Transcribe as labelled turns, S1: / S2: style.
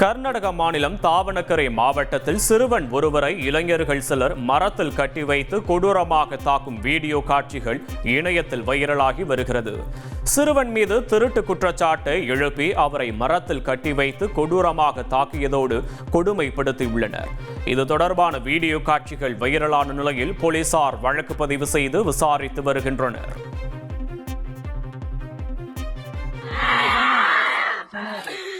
S1: கர்நாடக மாநிலம் தாவணக்கரை மாவட்டத்தில் சிறுவன் ஒருவரை இளைஞர்கள் சிலர் மரத்தில் கட்டி வைத்து கொடூரமாக தாக்கும் வீடியோ காட்சிகள் இணையத்தில் வைரலாகி வருகிறது சிறுவன் மீது திருட்டு குற்றச்சாட்டை எழுப்பி அவரை மரத்தில் கட்டி வைத்து கொடூரமாக தாக்கியதோடு கொடுமைப்படுத்தியுள்ளனர் இது தொடர்பான வீடியோ காட்சிகள் வைரலான நிலையில் போலீசார் வழக்கு பதிவு செய்து விசாரித்து வருகின்றனர்
S2: Yeah.